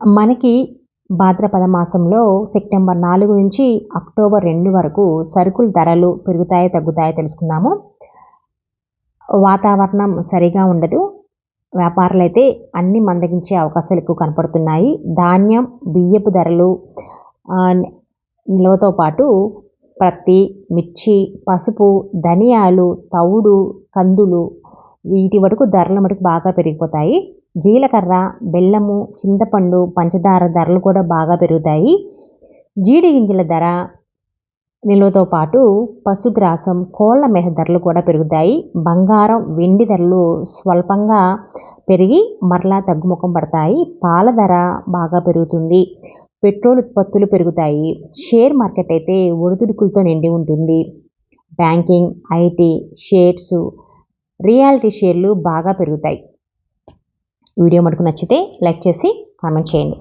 మనకి భాద్రపద మాసంలో సెప్టెంబర్ నాలుగు నుంచి అక్టోబర్ రెండు వరకు సరుకుల ధరలు పెరుగుతాయో తగ్గుతాయో తెలుసుకుందాము. వాతావరణం సరిగా ఉండదు. వ్యాపారులు అయితే అన్ని మందగించే అవకాశాలు ఎక్కువ కనపడుతున్నాయి. ధాన్యం బియ్యపు ధరలు నిల్వతో పాటు ప్రత్తి మిర్చి పసుపు ధనియాలు తవుడు కందులు వీటి వరకు ధరలు మటుకు బాగా పెరిగిపోతాయి. జీలకర్ర బెల్లము చింతపండు పంచదార ధరలు కూడా బాగా పెరుగుతాయి. జీడి గింజల ధర నిల్వతో పాటు పశుగ్రాసం కోళ్ళ మేత ధరలు కూడా పెరుగుతాయి. బంగారం వెండి ధరలు స్వల్పంగా పెరిగి మరలా తగ్గుముఖం పడతాయి. పాల ధర బాగా పెరుగుతుంది. పెట్రోల్ ఉత్పత్తులు పెరుగుతాయి. షేర్ మార్కెట్ అయితే ఒడిదుడుకులతో నిండి ఉంటుంది. బ్యాంకింగ్ ఐటీ షేర్స్ రియాలిటీ షేర్లు బాగా పెరుగుతాయి. వీడియో మటుకు నచ్చితే లైక్ చేసి కామెంట్ చేయండి.